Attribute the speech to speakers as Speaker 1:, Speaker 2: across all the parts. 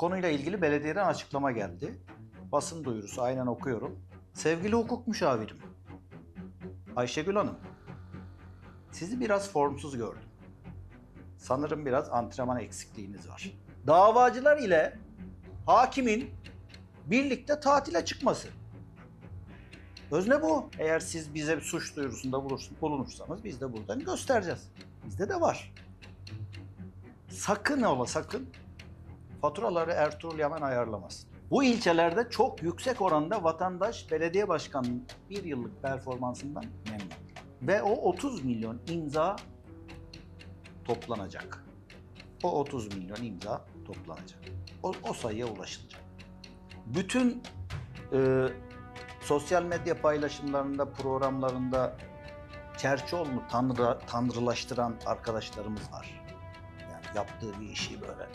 Speaker 1: konuyla ilgili belediyeden açıklama geldi. Basın duyurusu aynen okuyorum. Sevgili hukuk müşavirim. Ayşegül Hanım. Sizi biraz formsuz gördüm. Sanırım biraz antrenman eksikliğiniz var. Davacılar ile hakimin birlikte tatile çıkması. Özne bu. Eğer siz bize bir suç duyurusunda bulunursanız biz de buradan göstereceğiz. Bizde de var. Sakın ola sakın faturaları Ertuğrul Yaman ayarlamasın. Bu ilçelerde çok yüksek oranda vatandaş belediye başkanının bir yıllık performansından memnun. Ve o 30 milyon imza toplanacak. O 30 milyon imza toplanacak. O, o sayıya ulaşılacak. Bütün e, sosyal medya paylaşımlarında, programlarında Çerçoğlu'nu tanrı, tanrılaştıran arkadaşlarımız var. Yani yaptığı bir işi böyle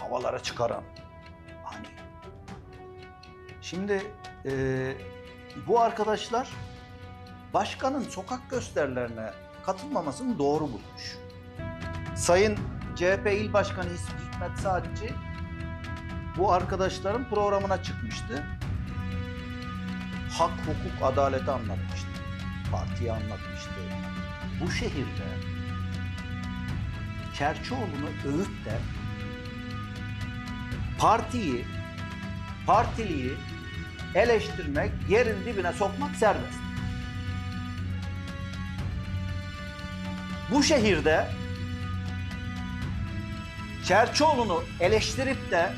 Speaker 1: havalara çıkaran. Hani. Şimdi e, bu arkadaşlar başkanın sokak gösterilerine katılmamasını doğru bulmuş. Sayın CHP İl Başkanı Hikmet Saatçi bu arkadaşların programına çıkmıştı. Hak, hukuk, adaleti anlatmıştı. Partiyi anlatmıştı. Bu şehirde Çerçoğlu'nu övüp de partiyi, partiliyi eleştirmek, yerin dibine sokmak serbest. Bu şehirde Çerçoğlu'nu eleştirip de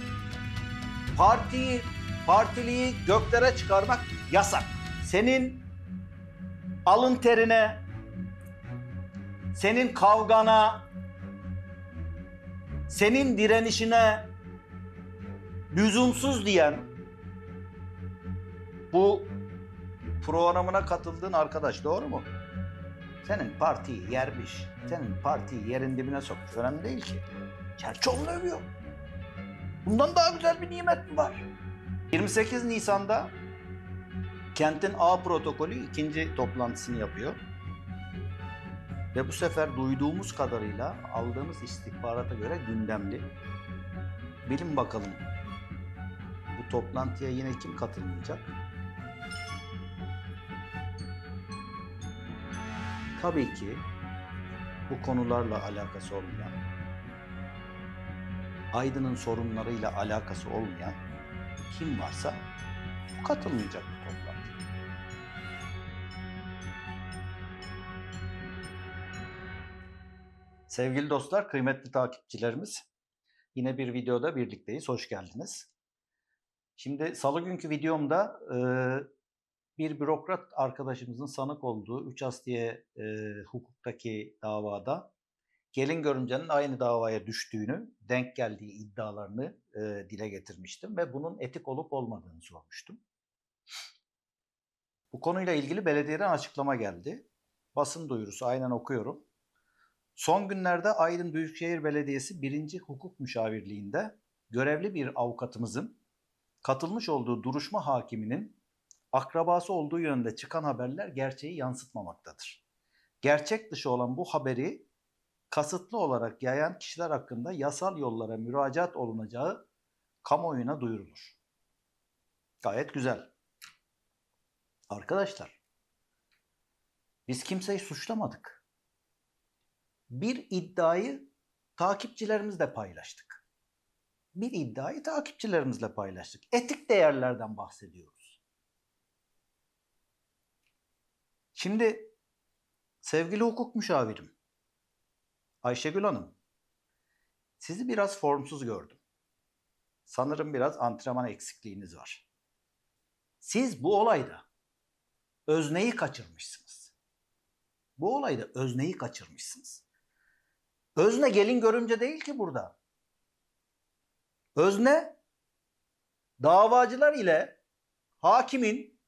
Speaker 1: partiyi, partiliyi göklere çıkarmak yasak. Senin alın terine, senin kavgana, senin direnişine lüzumsuz diyen bu programına katıldığın arkadaş doğru mu? Senin partiyi yermiş, senin partiyi yerin dibine sokmuş. Önemli değil ki. Çerçoğlu'nu övüyor. Bundan daha güzel bir nimet mi var? 28 Nisan'da kentin A protokolü ikinci toplantısını yapıyor. Ve bu sefer duyduğumuz kadarıyla aldığımız istihbarata göre gündemli. Bilin bakalım toplantıya yine kim katılmayacak? Tabii ki bu konularla alakası olmayan, Aydın'ın sorunlarıyla alakası olmayan kim varsa bu katılmayacak bu toplantıya. Sevgili dostlar, kıymetli takipçilerimiz, yine bir videoda birlikteyiz. Hoş geldiniz. Şimdi salı günkü videomda e, bir bürokrat arkadaşımızın sanık olduğu 3 Asliye e, hukuktaki davada gelin görümcenin aynı davaya düştüğünü, denk geldiği iddialarını e, dile getirmiştim ve bunun etik olup olmadığını sormuştum. Bu konuyla ilgili belediyeden açıklama geldi. Basın duyurusu aynen okuyorum. Son günlerde Aydın Büyükşehir Belediyesi 1. Hukuk Müşavirliğinde görevli bir avukatımızın katılmış olduğu duruşma hakiminin akrabası olduğu yönünde çıkan haberler gerçeği yansıtmamaktadır. Gerçek dışı olan bu haberi kasıtlı olarak yayan kişiler hakkında yasal yollara müracaat olunacağı kamuoyuna duyurulur. Gayet güzel. Arkadaşlar, biz kimseyi suçlamadık. Bir iddiayı takipçilerimizle paylaştık. Bir iddiayı takipçilerimizle paylaştık. Etik değerlerden bahsediyoruz. Şimdi sevgili hukuk müşavirim, Ayşegül Hanım, sizi biraz formsuz gördüm. Sanırım biraz antrenman eksikliğiniz var. Siz bu olayda özneyi kaçırmışsınız. Bu olayda özneyi kaçırmışsınız. Özne gelin görümce değil ki burada. Özne davacılar ile hakimin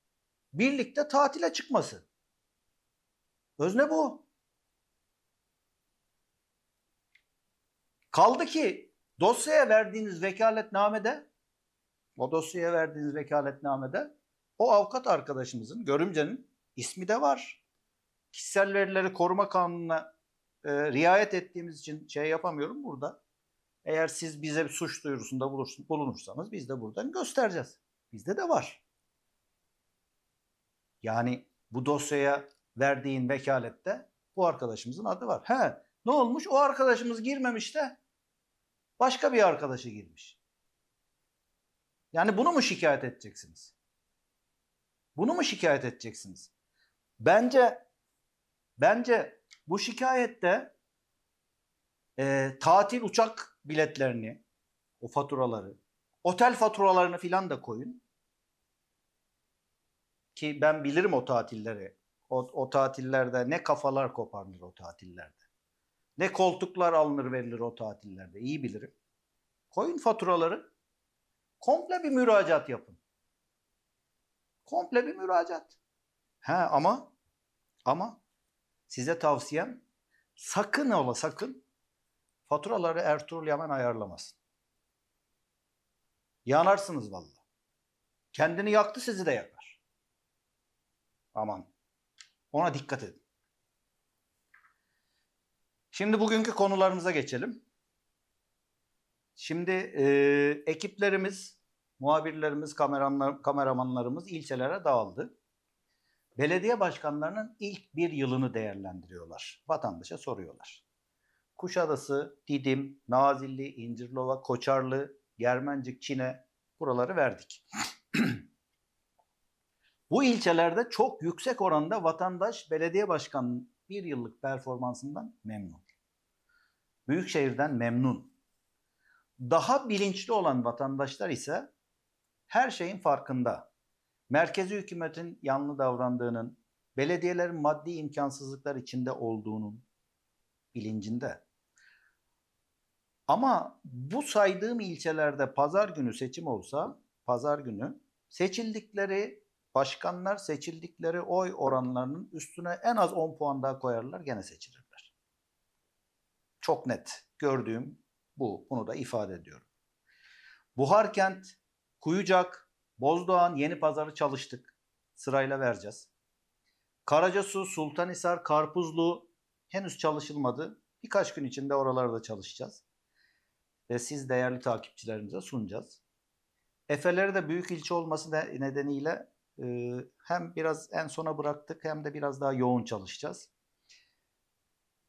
Speaker 1: birlikte tatile çıkması. Özne bu. Kaldı ki dosyaya verdiğiniz vekaletnamede o dosyaya verdiğiniz vekaletnamede o avukat arkadaşımızın, görümcenin ismi de var. Kişisel verileri koruma kanununa e, riayet ettiğimiz için şey yapamıyorum burada. Eğer siz bize bir suç duyurusunda bulunursanız biz de buradan göstereceğiz. Bizde de var. Yani bu dosyaya verdiğin vekalette bu arkadaşımızın adı var. He, ne olmuş? O arkadaşımız girmemiş de başka bir arkadaşı girmiş. Yani bunu mu şikayet edeceksiniz? Bunu mu şikayet edeceksiniz? Bence bence bu şikayette e, tatil uçak biletlerini, o faturaları, otel faturalarını filan da koyun. Ki ben bilirim o tatilleri. O, o tatillerde ne kafalar koparılır o tatillerde. Ne koltuklar alınır verilir o tatillerde. İyi bilirim. Koyun faturaları. Komple bir müracaat yapın. Komple bir müracaat. Ha ama ama size tavsiyem sakın ola sakın faturaları Ertuğrul Yaman ayarlamasın. Yanarsınız vallahi. Kendini yaktı sizi de yakar. Aman. Ona dikkat edin. Şimdi bugünkü konularımıza geçelim. Şimdi e, ekiplerimiz, muhabirlerimiz, kameramanlar, kameramanlarımız ilçelere dağıldı. Belediye başkanlarının ilk bir yılını değerlendiriyorlar. Vatandaşa soruyorlar. Kuşadası, Didim, Nazilli, İncirlova, Koçarlı, Germencik, Çine buraları verdik. Bu ilçelerde çok yüksek oranda vatandaş belediye başkanının bir yıllık performansından memnun. Büyükşehir'den memnun. Daha bilinçli olan vatandaşlar ise her şeyin farkında. Merkezi hükümetin yanlı davrandığının, belediyelerin maddi imkansızlıklar içinde olduğunun bilincinde. Ama bu saydığım ilçelerde pazar günü seçim olsa, pazar günü seçildikleri başkanlar seçildikleri oy oranlarının üstüne en az 10 puan daha koyarlar gene seçilirler. Çok net gördüğüm bu. Bunu da ifade ediyorum. Buharkent, Kuyucak, Bozdoğan, Yeni Pazarı çalıştık. Sırayla vereceğiz. Karacasu, Sultanhisar, Karpuzlu henüz çalışılmadı. Birkaç gün içinde oralarda çalışacağız. Ve siz değerli takipçilerimize sunacağız. Efeleri de büyük ilçe olması nedeniyle e, hem biraz en sona bıraktık hem de biraz daha yoğun çalışacağız.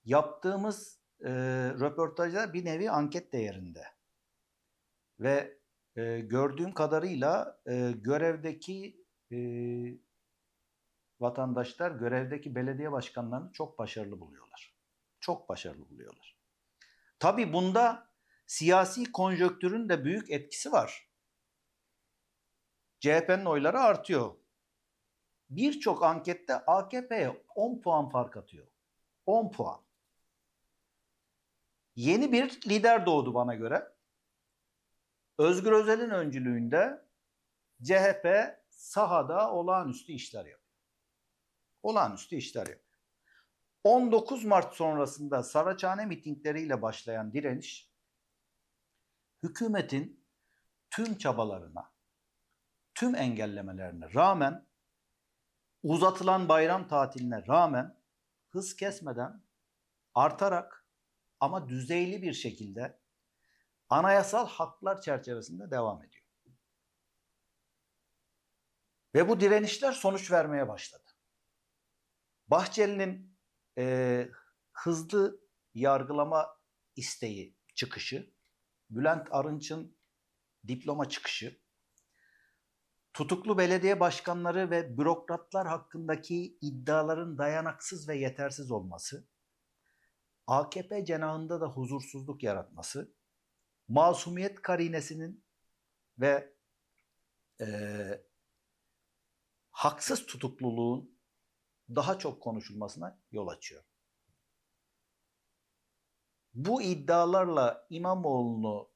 Speaker 1: Yaptığımız e, röportajlar bir nevi anket değerinde. Ve e, gördüğüm kadarıyla görevdeki vatandaşlar görevdeki belediye başkanlarını çok başarılı buluyorlar. Çok başarılı buluyorlar. Tabii bunda siyasi konjöktürün de büyük etkisi var. CHP'nin oyları artıyor. Birçok ankette AKP'ye 10 puan fark atıyor. 10 puan. Yeni bir lider doğdu bana göre. Özgür Özel'in öncülüğünde CHP sahada olağanüstü işler yapıyor. Olağanüstü işler yapıyor. 19 Mart sonrasında Saraçhane mitingleriyle başlayan direniş hükümetin tüm çabalarına, tüm engellemelerine rağmen uzatılan bayram tatiline rağmen hız kesmeden artarak ama düzeyli bir şekilde anayasal haklar çerçevesinde devam ediyor. Ve bu direnişler sonuç vermeye başladı. Bahçeli'nin e, hızlı yargılama isteği çıkışı, Bülent Arınç'ın diploma çıkışı, tutuklu belediye başkanları ve bürokratlar hakkındaki iddiaların dayanaksız ve yetersiz olması, AKP cenahında da huzursuzluk yaratması, masumiyet karinesinin ve e, haksız tutukluluğun daha çok konuşulmasına yol açıyor. Bu iddialarla İmamoğlu'nu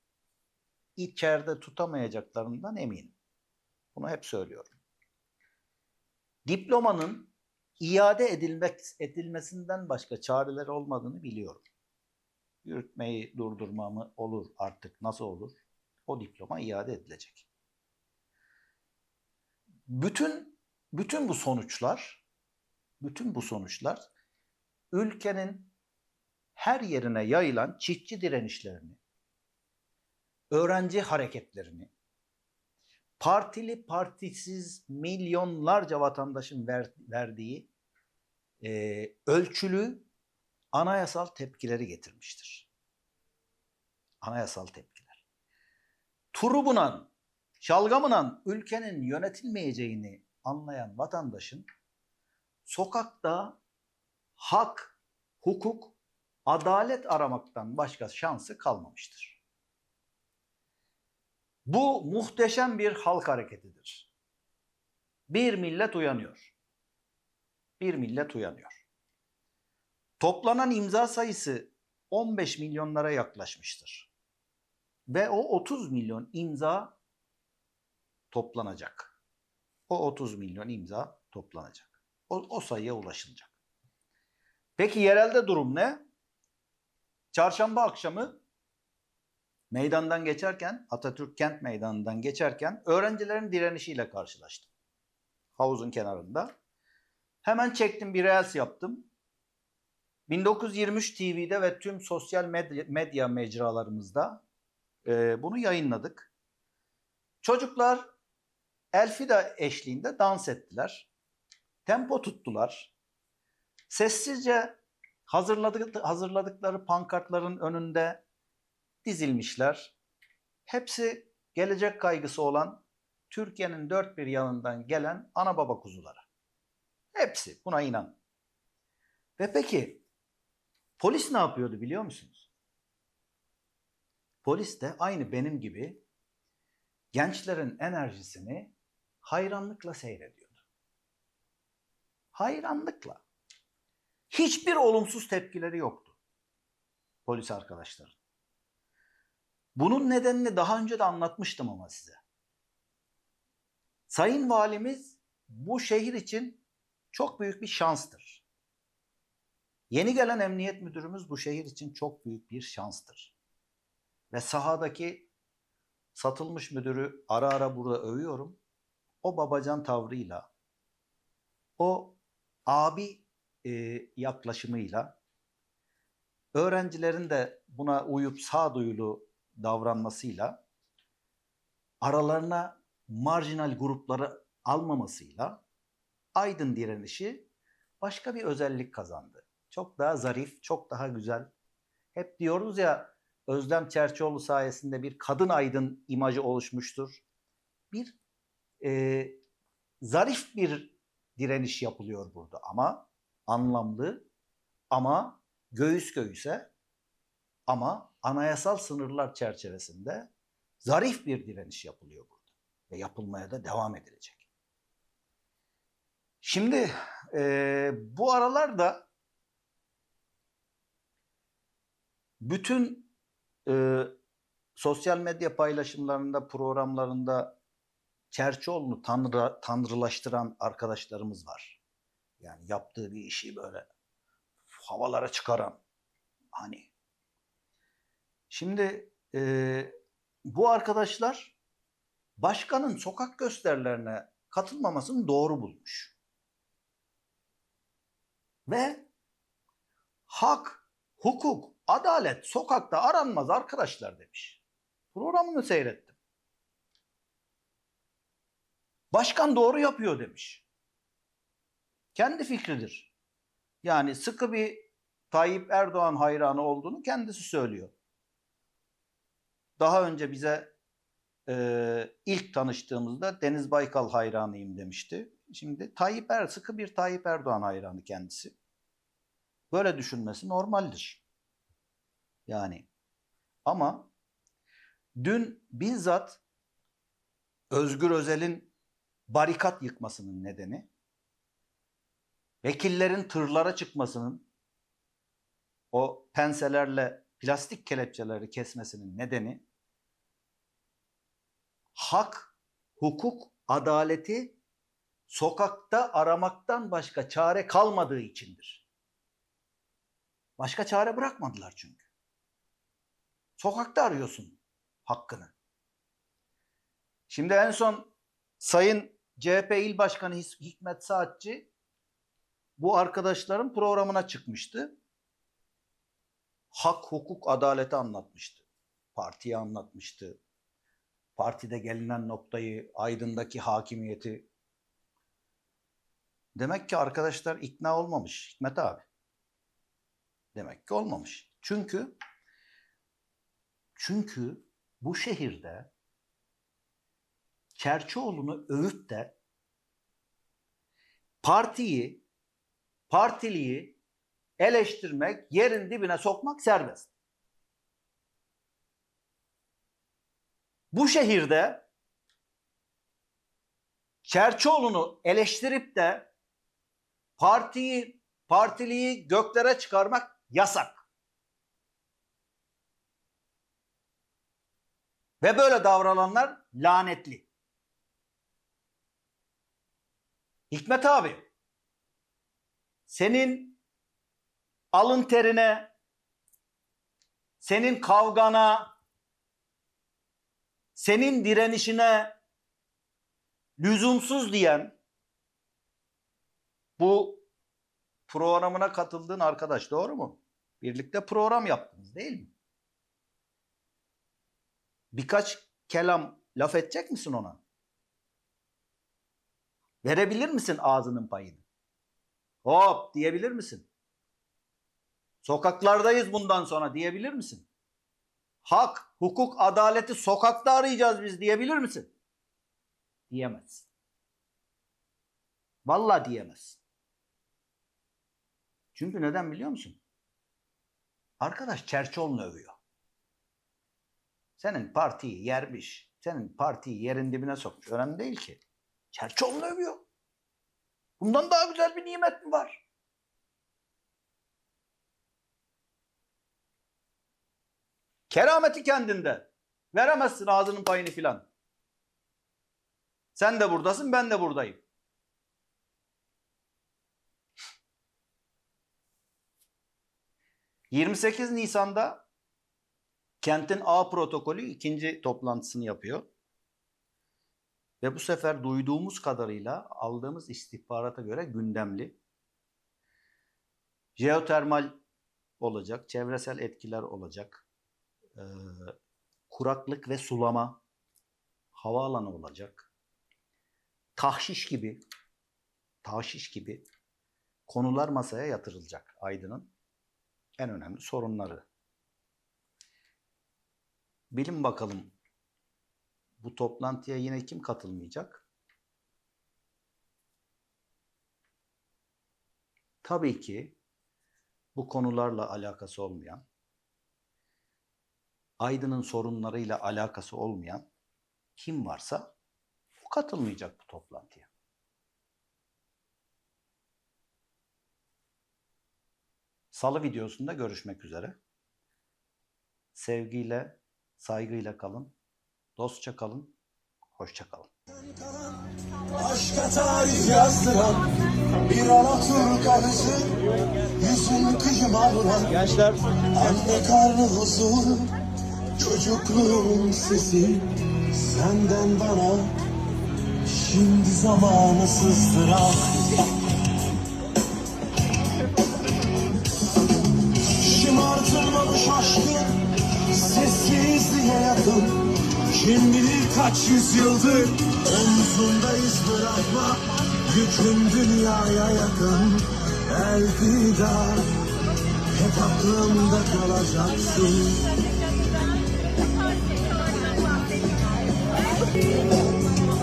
Speaker 1: içeride tutamayacaklarından eminim. Bunu hep söylüyorum. Diplomanın iade edilmek edilmesinden başka çareleri olmadığını biliyorum. Yürütmeyi durdurma mı olur artık nasıl olur? O diploma iade edilecek. Bütün bütün bu sonuçlar bütün bu sonuçlar ülkenin her yerine yayılan çiftçi direnişlerini, öğrenci hareketlerini, partili partisiz milyonlarca vatandaşın ver- verdiği e, ölçülü anayasal tepkileri getirmiştir. Anayasal tepkiler. Turubundan, şalgamından ülkenin yönetilmeyeceğini anlayan vatandaşın sokakta hak, hukuk, adalet aramaktan başka şansı kalmamıştır. Bu muhteşem bir halk hareketidir. Bir millet uyanıyor. Bir millet uyanıyor. Toplanan imza sayısı 15 milyonlara yaklaşmıştır. Ve o 30 milyon imza toplanacak. O 30 milyon imza toplanacak. O, o sayıya ulaşılacak. Peki yerelde durum ne? Çarşamba akşamı meydandan geçerken, Atatürk Kent Meydanı'ndan geçerken öğrencilerin direnişiyle karşılaştım. Havuzun kenarında. Hemen çektim bir reels yaptım. 1923 TV'de ve tüm sosyal medya, medya mecralarımızda e, bunu yayınladık. Çocuklar Elfida eşliğinde dans ettiler. Tempo tuttular. Sessizce hazırladık, hazırladıkları pankartların önünde dizilmişler. Hepsi gelecek kaygısı olan Türkiye'nin dört bir yanından gelen ana baba kuzuları. Hepsi buna inan. Ve peki polis ne yapıyordu biliyor musunuz? Polis de aynı benim gibi gençlerin enerjisini hayranlıkla seyrediyordu. Hayranlıkla. Hiçbir olumsuz tepkileri yoktu polis arkadaşların. Bunun nedenini daha önce de anlatmıştım ama size. Sayın Valimiz bu şehir için çok büyük bir şanstır. Yeni gelen emniyet müdürümüz bu şehir için çok büyük bir şanstır. Ve sahadaki satılmış müdürü ara ara burada övüyorum. O babacan tavrıyla, o abi e, yaklaşımıyla, öğrencilerin de buna uyup sağduyulu davranmasıyla, aralarına marjinal grupları almamasıyla Aydın direnişi başka bir özellik kazandı. Çok daha zarif, çok daha güzel. Hep diyoruz ya Özlem Çerçioğlu sayesinde bir kadın aydın imajı oluşmuştur. Bir e, zarif bir direniş yapılıyor burada ama anlamlı ama göğüs göğüse ama anayasal sınırlar çerçevesinde zarif bir direniş yapılıyor burada ve yapılmaya da devam edilecek. Şimdi e, bu aralarda bütün e, sosyal medya paylaşımlarında, programlarında Çerçioğlu'nu tanrı, tanrılaştıran arkadaşlarımız var. Yani yaptığı bir işi böyle havalara çıkaran. Hani. Şimdi e, bu arkadaşlar başkanın sokak gösterilerine katılmamasını doğru bulmuş. Ve hak, hukuk, adalet sokakta aranmaz arkadaşlar demiş. Programını seyrettim. Başkan doğru yapıyor demiş. Kendi fikridir. Yani sıkı bir Tayyip Erdoğan hayranı olduğunu kendisi söylüyor. Daha önce bize e, ilk tanıştığımızda Deniz Baykal hayranıyım demişti. Şimdi Tayyip Er, sıkı bir Tayyip Erdoğan hayranı kendisi. Böyle düşünmesi normaldir. Yani ama dün bizzat Özgür Özel'in barikat yıkmasının nedeni, vekillerin tırlara çıkmasının, o penselerle plastik kelepçeleri kesmesinin nedeni, hak, hukuk, adaleti sokakta aramaktan başka çare kalmadığı içindir. Başka çare bırakmadılar çünkü. Sokakta arıyorsun hakkını. Şimdi en son Sayın CHP İl Başkanı Hikmet Saatçi bu arkadaşların programına çıkmıştı. Hak, hukuk, adaleti anlatmıştı. partiye anlatmıştı. Partide gelinen noktayı, Aydın'daki hakimiyeti. Demek ki arkadaşlar ikna olmamış Hikmet abi. Demek ki olmamış. Çünkü çünkü bu şehirde Çerçioğlu'nu övüp de partiyi, partiliyi eleştirmek, yerin dibine sokmak serbest. Bu şehirde Çerçioğlu'nu eleştirip de partiyi, partiliyi göklere çıkarmak yasak. Ve böyle davrananlar lanetli. Hikmet abi, senin alın terine, senin kavgana, senin direnişine lüzumsuz diyen bu programına katıldığın arkadaş doğru mu? Birlikte program yaptınız değil mi? Birkaç kelam laf edecek misin ona? Verebilir misin ağzının payını? Hop diyebilir misin? Sokaklardayız bundan sonra diyebilir misin? Hak, hukuk, adaleti sokakta arayacağız biz diyebilir misin? Diyemez. Vallahi diyemez. Çünkü neden biliyor musun? Arkadaş Çerçoğlu'nu övüyor. Senin partiyi yermiş. Senin partiyi yerin dibine sokmuş. Önemli değil ki. Çerçoğlu'nu övüyor. Bundan daha güzel bir nimet mi var? Kerameti kendinde. Veremezsin ağzının payını filan. Sen de buradasın, ben de buradayım. ...28 Nisan'da... ...kentin A protokolü ikinci toplantısını yapıyor. Ve bu sefer duyduğumuz kadarıyla... ...aldığımız istihbarata göre gündemli. Jeotermal olacak, çevresel etkiler olacak. Ee, kuraklık ve sulama, havaalanı olacak. Tahşiş gibi, tahşiş gibi konular masaya yatırılacak Aydın'ın en önemli sorunları. Bilin bakalım bu toplantıya yine kim katılmayacak? Tabii ki bu konularla alakası olmayan, Aydın'ın sorunlarıyla alakası olmayan kim varsa o katılmayacak bu toplantıya. Salı videosunda görüşmek üzere. Sevgiyle, saygıyla kalın. Dostça kalın. Hoşça kalın.
Speaker 2: Aşka tarih yazdıran bir Alaturk arısı Yüzün kıyıma vuran
Speaker 3: Gençler
Speaker 2: Anne karnı huzuru Çocukluğun sesi Senden bana Şimdi zamanı sızdıran Şımartılmamış aşkın Sessizliğe yakın Kim bilir kaç yüzyıldır Omzunda iz bırakma Yükün dünyaya yakın. Elvida Hep aklımda kalacaksın.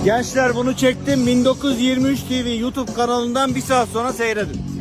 Speaker 3: Gençler bunu çektim. 1923 TV YouTube kanalından bir saat sonra seyredin.